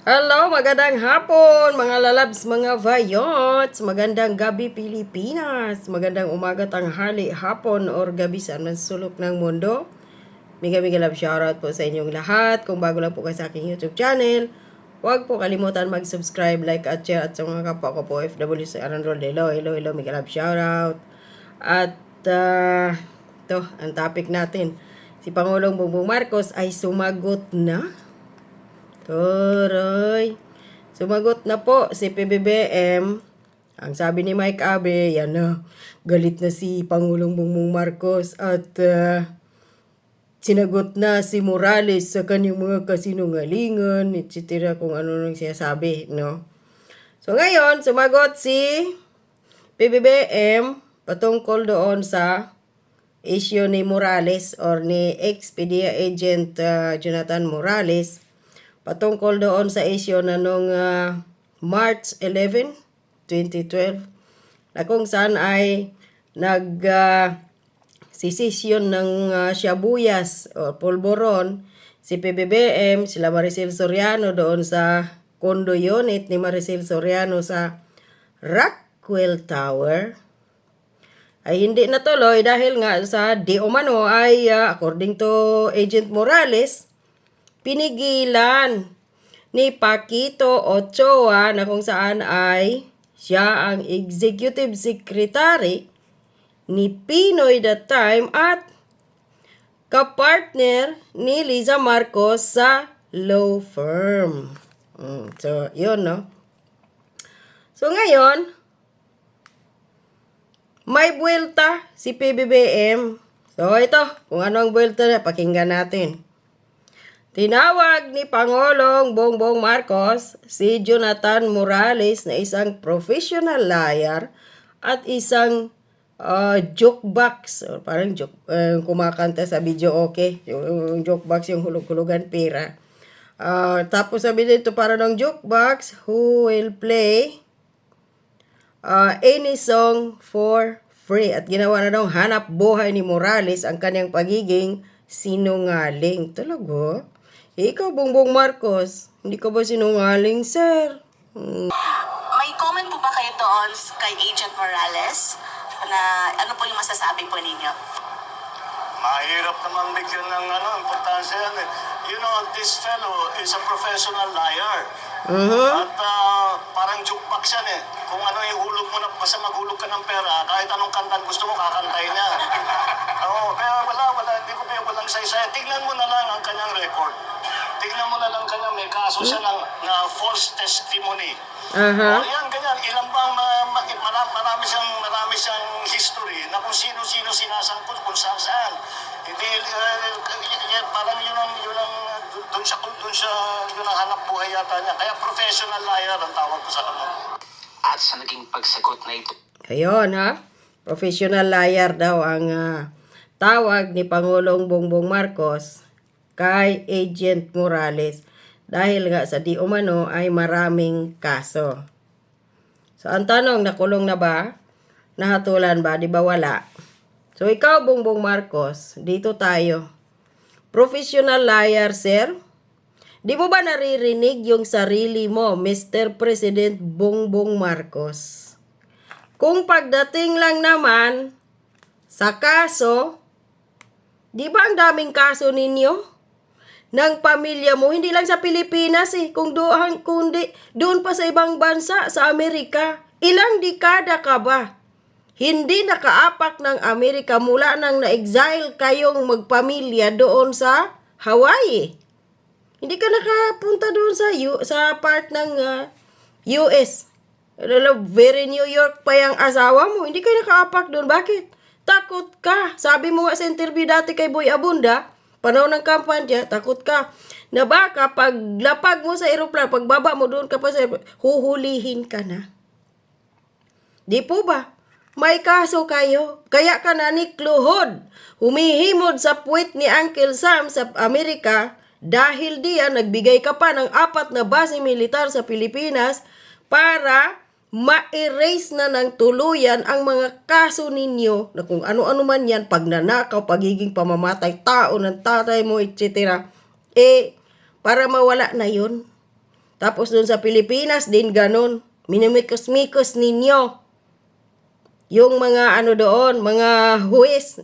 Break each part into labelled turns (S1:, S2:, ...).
S1: Hello, magandang hapon mga lalabs, mga vayots. Magandang gabi Pilipinas. Magandang umaga, tanghali, hapon, or gabi sa man sulok ng mundo. Mega mega love shoutout po sa inyong lahat. Kung bago lang po kayo sa aking YouTube channel, huwag po kalimutan mag-subscribe, like at share at sa mga kapwa ko po FW sa Arandol. Hello, hello, hello, mega love shoutout. At uh, to, ang topic natin. Si Pangulong Bongbong Marcos ay sumagot na Turoy. Sumagot na po si PBBM. Ang sabi ni Mike Abe, yan na, galit na si Pangulong Bongbong Marcos at ah, sinagot na si Morales sa kanyang mga kasinungalingan, etc. kung ano nang sinasabi, no? So ngayon, sumagot si PBBM patungkol doon sa issue ni Morales or ni ex-PDEA agent ah, Jonathan Morales patungkol doon sa issue na nung ah, March 11, 2012 na kung saan ay nag ah, sisisyon ng uh, Shabuyas o Polvoron si PBBM, sila Maricel Soriano doon sa condo unit ni Maricel Soriano sa Rockwell Tower. Ay hindi natuloy dahil nga sa di umano ay ah, according to Agent Morales pinigilan ni Paquito Ochoa na kung saan ay siya ang executive secretary ni Pinoy that time at kapartner ni Liza Marcos sa law firm. Mm, so, yun, no? So, ngayon, may buwelta si PBBM. So, ito, kung ano ang buwelta na, pakinggan natin. Tinawag ni Pangulong Bongbong Marcos si Jonathan Morales na isang professional liar at isang uh, jokebox. Or parang joke, uh, kumakanta sa video okay. Yung, yung jokebox yung hulog-hulugan pera. Uh, tapos sabi dito para ng jokebox who will play uh, any song for free. At ginawa na daw hanap buhay ni Morales ang kanyang pagiging sinungaling. Talaga? Eh, ikaw, Bongbong Marcos, hindi ka ba sinungaling, sir? Hmm.
S2: May comment po ba kayo doon kay Agent Morales? Na ano po yung masasabi po ninyo?
S3: Mahirap naman bigyan ng ano, importansya yan eh. You know, this fellow is a professional liar.
S1: Mhm.
S3: At ah, parang jukebox yan eh. Kung ano yung hulog mo na, basta maghulog ka ng pera, kahit anong kanta gusto mo, kakantay niya. Oo, kaya wala, wala, hindi ko pa walang saysay. Tignan mo na lang ang kanyang record. Tignan mo na lang kanya, may kaso siya ng, na false testimony.
S1: Aha.
S3: Oh, yan, ganyan. Ilan bang uh, marami, marami siyang marami siyang history na kung sino-sino sinasangkot kung saan saan. Hindi uh, parang yun ang yun ang doon siya doon siya yun ang hanap buhay yata niya. Kaya professional liar ang tawag ko sa kanya.
S4: At sa naging pagsagot na ito,
S1: Ayun, ha? Professional liar daw ang ah, tawag ni Pangulong Bongbong Marcos kay Agent Morales dahil nga sa di umano ay maraming kaso. So, ang tanong, nakulong na ba? Nahatulan ba? Di ba wala? So, ikaw, Bongbong Marcos, dito tayo. Professional liar, sir? Di mo ba naririnig yung sarili mo, Mr. President Bongbong Marcos? Kung pagdating lang naman sa kaso, di ba ang daming kaso ninyo? Ng pamilya mo, hindi lang sa Pilipinas eh, kung doon, kundi doon pa sa ibang bansa, sa Amerika. Ilang dekada ka ba? Hindi nakaapak ng Amerika mula nang na-exile kayong magpamilya doon sa Hawaii. Hindi ka nakapunta doon sa U- sa part ng ah, US. Lalo, very New York pa yung asawa mo. Hindi ka nakaapak doon. Bakit? Takot ka. Sabi mo nga sa interview dati kay Boy Abunda, panahon ng kampanya, takot ka. Na baka pag lapag mo sa aeroplano, pagbaba mo doon ka pa sa huhulihin ka na. Di po ba? May kaso kayo. Kaya ka na ni Kluhod. Humihimod sa puwit ni Uncle Sam sa Amerika dahil diyan nagbigay ka pa ng apat na base militar sa Pilipinas para ma-erase na ng tuluyan ang mga kaso ninyo na kung ano-ano man yan, pagnanakaw, pagiging pamamatay, tao ng tatay mo, etc. Eh, para mawala na yun. Tapos doon sa Pilipinas din ganun. Minimikos-mikos ninyo yung mga ano doon, mga huwes,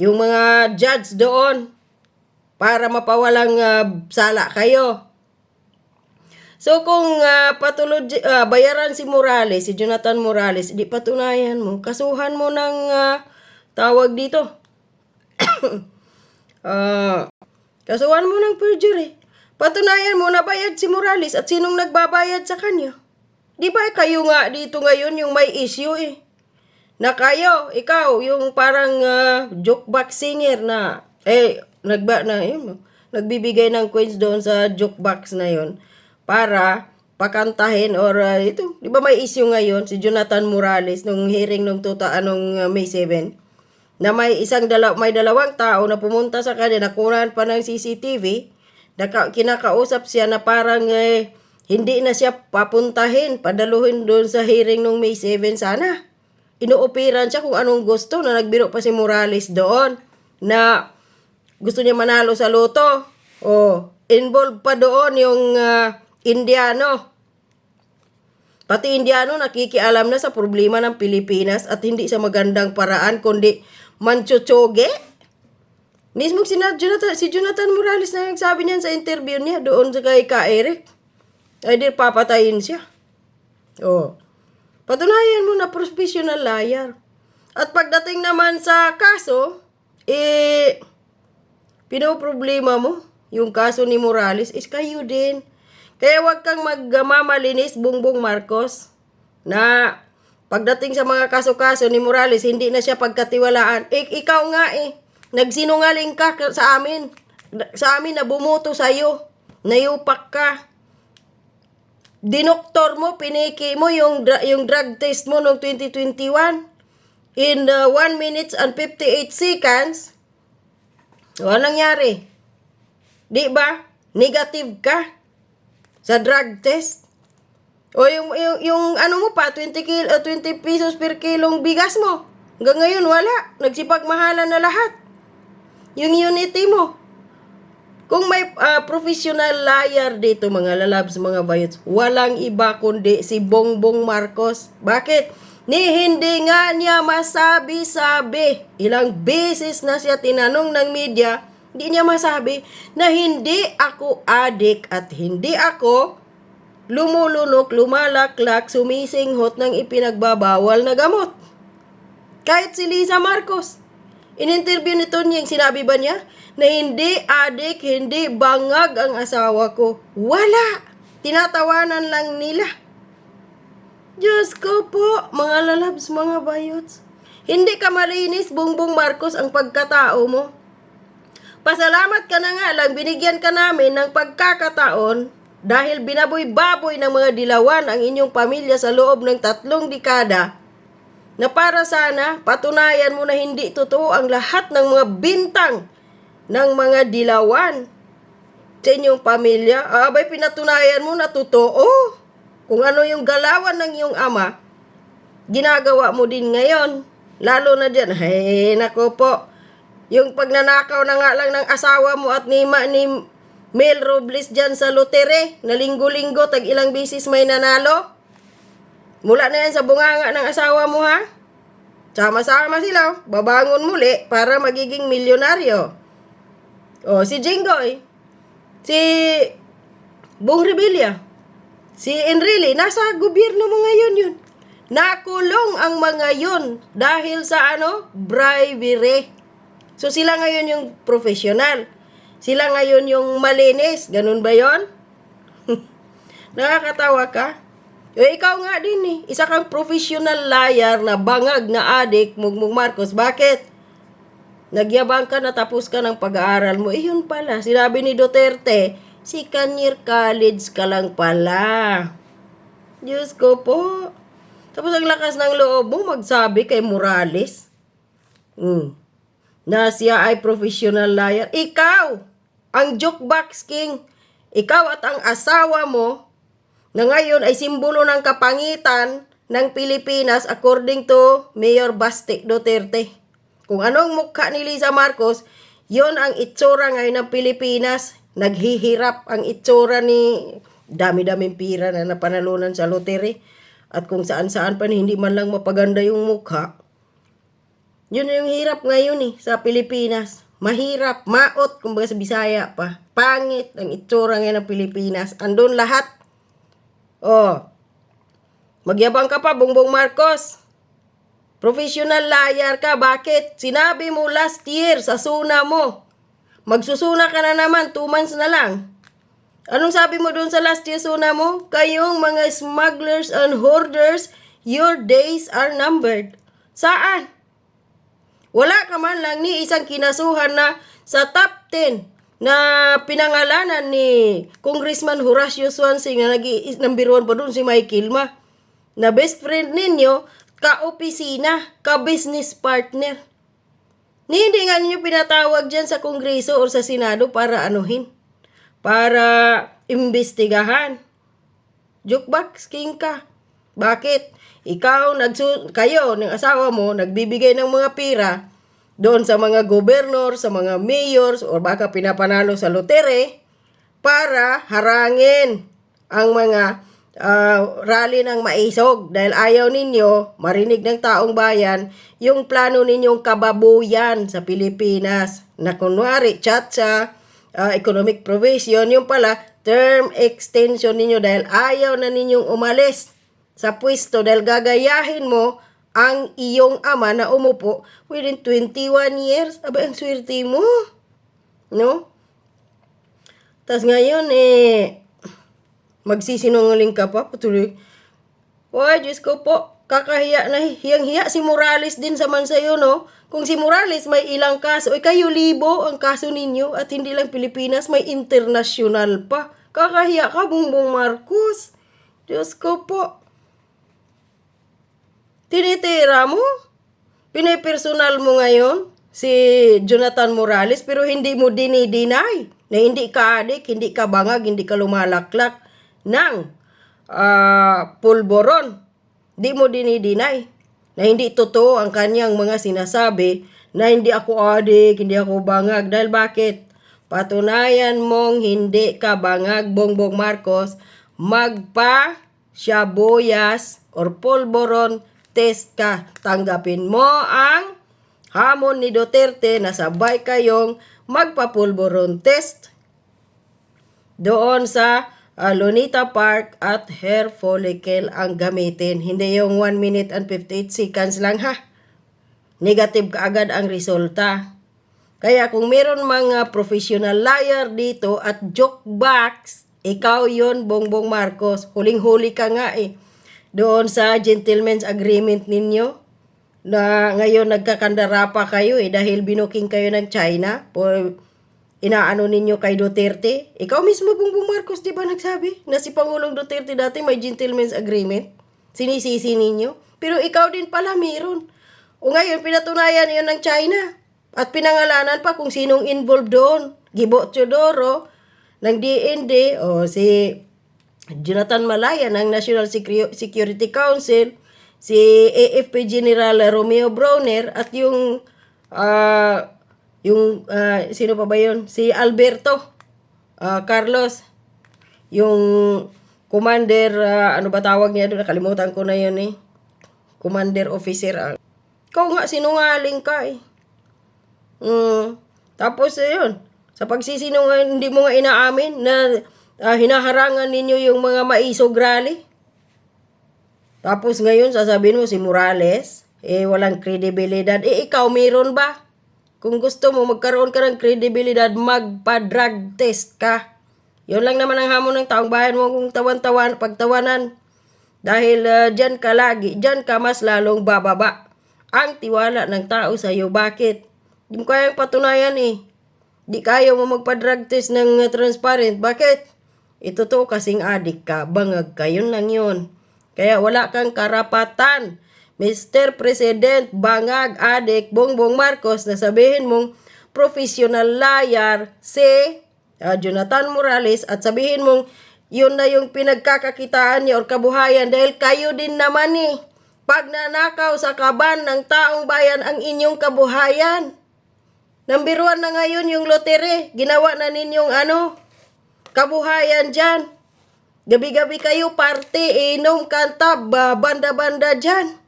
S1: yung mga judge doon para mapawalang ah, sala kayo. So kung uh, patulod ah, bayaran si Morales, si Jonathan Morales, di patunayan mo, kasuhan mo ng ah, tawag dito. Ah, kasuhan mo ng perjury. Patunayan mo na bayad si Morales at sinong nagbabayad sa kanya. Di ba kayo nga dito ngayon yung may issue eh. Na kayo, ikaw, yung parang ah, jukebox singer na, eh, nagba, na, yun, nagbibigay ng coins doon sa jukebox na yon para pakantahin or ah, ito, di ba may issue ngayon si Jonathan Morales nung hearing nung tuta anong ah, May 7 na may isang dalaw may dalawang tao na pumunta sa kanya nakunan pa ng CCTV naka, kinakausap siya na parang eh, hindi na siya papuntahin padaluhin doon sa hearing nung May 7 sana. Inuoperan siya kung anong gusto na nagbiro pa si Morales doon na gusto niya manalo sa loto. O involved pa doon yung ah, Indiano Pati Indiano nakikialam na sa problema ng Pilipinas at hindi sa magandang paraan kundi manchuchoge. Mismo si Jonathan, si Jonathan Morales na nagsabi niyan sa interview niya doon sa kay Ka Eric. Ay di papatayin siya. Oh. Patunayan mo na professional liar. At pagdating naman sa kaso, eh, pinoproblema mo yung kaso ni Morales is kayo din. Kaya wag kang magmamalinis, Bongbong Marcos, na pagdating sa mga kaso-kaso ni Morales, hindi na siya pagkatiwalaan. Ik ikaw nga eh, nagsinungaling ka sa amin. Sa amin na bumuto sa'yo. Nayupak ka. Dinoktor mo, piniki mo yung, yung drug test mo noong 2021. In uh, 1 minutes and 58 seconds, ano nangyari? Di ba? Negative ka sa drug test. O yung, yung, yung ano mo pa, 20, kil, uh, 20 pesos per kilong bigas mo. Hanggang ngayon, wala. Nagsipagmahalan na lahat. Yung unity mo. Kung may ah, professional liar dito, mga lalabs, mga bayots, walang iba kundi si Bongbong Marcos. Bakit? Ni hindi nga niya masabi-sabi. Ilang beses na siya tinanong ng media, hindi niya masabi na hindi ako adik at hindi ako lumulunok, lumalaklak, sumisinghot ng ipinagbabawal na gamot. Kahit si Lisa Marcos. In-interview nito niya, sinabi ba niya na hindi adik, hindi bangag ang asawa ko. Wala. Tinatawanan lang nila. Diyos ko po, mga lalabs, mga bayots. Hindi ka malinis, Bongbong Marcos, ang pagkatao mo. Pasalamat ka na nga lang, binigyan ka namin ng pagkakataon dahil binaboy-baboy ng mga dilawan ang inyong pamilya sa loob ng tatlong dekada na para sana patunayan mo na hindi totoo ang lahat ng mga bintang ng mga dilawan sa inyong pamilya. Abay, pinatunayan mo na totoo. Kung ano yung galawan ng iyong ama, ginagawa mo din ngayon. Lalo na dyan, hey, nako po, yung pagnanakaw na nga lang ng asawa mo at ni, Ma- ni Mel Robles dyan sa lotere, na linggo-linggo, tag ilang bisis may nanalo. Mula na yan sa bunganga ng asawa mo ha. Sama-sama sila, babangon muli para magiging milyonaryo. O, si Jinggoy, si Bong Revilla, si Enrile, nasa gobyerno mo ngayon yun. Nakulong ang mga yun dahil sa ano? Bribery. So sila ngayon yung professional. Sila ngayon yung malinis. Ganun ba yon? Nakakatawa ka? Eh, ikaw nga din eh. Isa kang professional liar na bangag na adik, Mugmug Marcos. Bakit? Nagyabang ka na tapos ka ng pag-aaral mo. Eh, yun pala. Sinabi ni Duterte, si Kanyir College ka lang pala. Diyos ko po. Tapos ang lakas ng loob mo magsabi kay Morales. Hmm. Na siya ay professional liar. Ikaw, ang jukebox king. Ikaw at ang asawa mo na ngayon ay simbolo ng kapangitan ng Pilipinas according to Mayor Baste Duterte. Kung anong mukha ni Lisa Marcos, yon ang itsura ngayon ng Pilipinas. Naghihirap ang itsura ni dami-daming pira na napanalunan sa lotere at kung saan-saan pa hindi man lang mapaganda yung mukha. Yun yung hirap ngayon eh, sa Pilipinas. Mahirap, maot, kumbaga sa Bisaya pa. Pangit ang itsura ngayon ng Pilipinas. Andun lahat. Oh, magyabang ka pa, Bongbong Marcos. Professional liar ka, bakit? Sinabi mo last year sa suna mo. Magsusuna ka na naman, two months na lang. Anong sabi mo doon sa last year suna mo? Kayong mga smugglers and hoarders, your days are numbered. Saan? Wala ka man lang ni isang kinasuhan na sa top 10 na pinangalanan ni Congressman Horacio Swansea na nag number one pa doon si Michael Ma na best friend ninyo, ka-opisina, ka-business partner. Ni hindi nga ninyo pinatawag dyan sa Kongreso o sa Senado para anuhin. Para imbestigahan. Jukebox king ka. Bakit? Ikaw, nagsu kayo, ng asawa mo, nagbibigay ng mga pira doon sa mga gobernor, sa mga mayors, o baka pinapanalo sa lotere para harangin ang mga ah, rally ng maisog. Dahil ayaw ninyo marinig ng taong bayan yung plano ninyong kababuyan sa Pilipinas. Na kunwari chat sa ah, economic provision yung pala term extension ninyo dahil ayaw na ninyong umalis sa pwesto dahil gagayahin mo ang iyong ama na umupo within 21 years. Aba, ang swerte mo. No? Tapos ngayon, eh, magsisinungaling ka pa, patuloy. Why, Diyos ko po, kakahiya na hiyang-hiya si Morales din sa man sa'yo, no? Kung si Morales may ilang kaso, eh kayo libo ang kaso ninyo at hindi lang Pilipinas, may international pa. Kakahiya ka, Bongbong Marcos. Diyos ko po. Tinitira mo? Pinipersonal mo ngayon si Jonathan Morales pero hindi mo dinideny na hindi ka adik, hindi ka bangag, hindi ka lumalaklak ng ah, pulboron. Di mo dinideny na hindi totoo ang kanyang mga sinasabi na hindi ako adik, hindi ako bangag. Dahil bakit? Patunayan mong hindi ka bangag, Bongbong Marcos, magpa siyaboyas or polboron test ka. Tanggapin mo ang hamon ni Duterte na sabay kayong magpapulboron test doon sa ah, Lunita Park at hair follicle ang gamitin. Hindi yung 1 minute and 58 seconds lang ha. Negative kaagad ang resulta. Kaya kung meron mga professional liar dito at joke box, ikaw yon Bongbong Marcos. Huling-huli ka nga eh. Doon sa gentleman's agreement ninyo na ngayon nagkakandara pa kayo eh dahil binuking kayo ng China for inaano ninyo kay Duterte. Ikaw mismo, Bongbong Marcos, di ba nagsabi na si Pangulong Duterte dati may gentleman's agreement? Sinisisi ninyo. Pero ikaw din pala meron. O ngayon, pinatunayan yun ng China. At pinangalanan pa kung sinong involved doon. Gibo Teodoro ng DND o si Jonathan Malaya ng National Security Council, si AFP General Romeo Browner at yung ah, yung ah, sino pa ba yun? Si Alberto ah, Carlos yung commander ah, ano ba tawag niya doon nakalimutan ko na yun eh commander officer ah. ikaw nga sinungaling ka eh Mm. Tapos ayun, sa pagsisinungaling hindi mo nga inaamin na ah, hinaharangan ninyo yung mga maisog rally. Tapos ngayon sasabihin mo si Morales, eh walang kredibilidad. Eh ikaw meron ba? Kung gusto mo magkaroon ka ng kredibilidad, magpa-drug test ka. Yun lang naman ang hamon ng taong bayan mo kung tawan-tawan, pagtawanan. Dahil ah, dyan ka lagi, dyan ka mas lalong bababa. Ang tiwala ng tao sa iyo. Bakit? Di mo kayang patunayan eh. Di kaya mo magpa-drug test ng uh, transparent. Bakit? Ito to kasing adik ka, bangag ka, yun lang yun. Kaya wala kang karapatan. Mr. President, bangag, adik, Bongbong Marcos, na sabihin mong professional liar si uh, Jonathan Morales at sabihin mong yun na yung pinagkakakitaan niya or kabuhayan dahil kayo din naman eh. Pag nanakaw sa kaban ng taong bayan ang inyong kabuhayan. Number one na ngayon yung lotere. Ginawa na ninyong ano, kabuhayan dyan. Gabi-gabi kayo party, inom, kanta, ba, banda-banda dyan.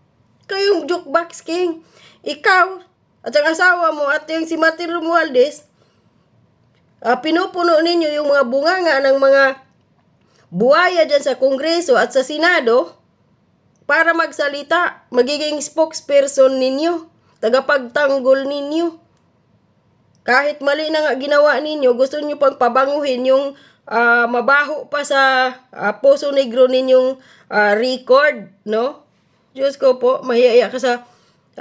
S1: Kayong jukebox king. Ikaw, at ang asawa mo, at yung si Martin Romualdez, ah, pinupuno ninyo yung mga bunganga ng mga buhaya dyan sa Kongreso at sa Senado para magsalita, magiging spokesperson ninyo, tagapagtanggol ninyo. Kahit mali na nga ginawa ninyo, gusto nyo pang pabanguhin yung ah, mabaho pa sa ah, Poso Negro ninyong ah, record, no? Diyos ko po, mahiya ka sa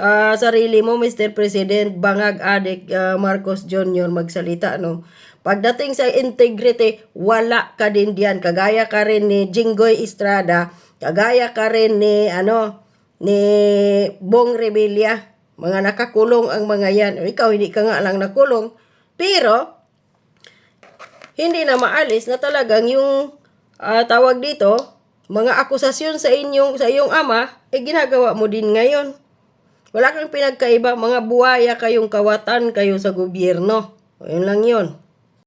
S1: ah, sarili mo, Mr. President, bangag adik ah, Marcos Jr. magsalita, no? Pagdating sa integrity, wala ka din diyan. Kagaya ka rin ni Jinggoy Estrada, kagaya ka rin ni, ano, ni Bong Revilla. Mga nakakulong ang mga yan. Ikaw, hindi ka nga lang nakulong. Pero, hindi na maalis na talagang yung ah, tawag dito, mga akusasyon sa inyong sa iyong ama, eh ginagawa mo din ngayon. Wala kang pinagkaiba, mga buhaya kayong kawatan kayo sa gobyerno. O, yun lang yun.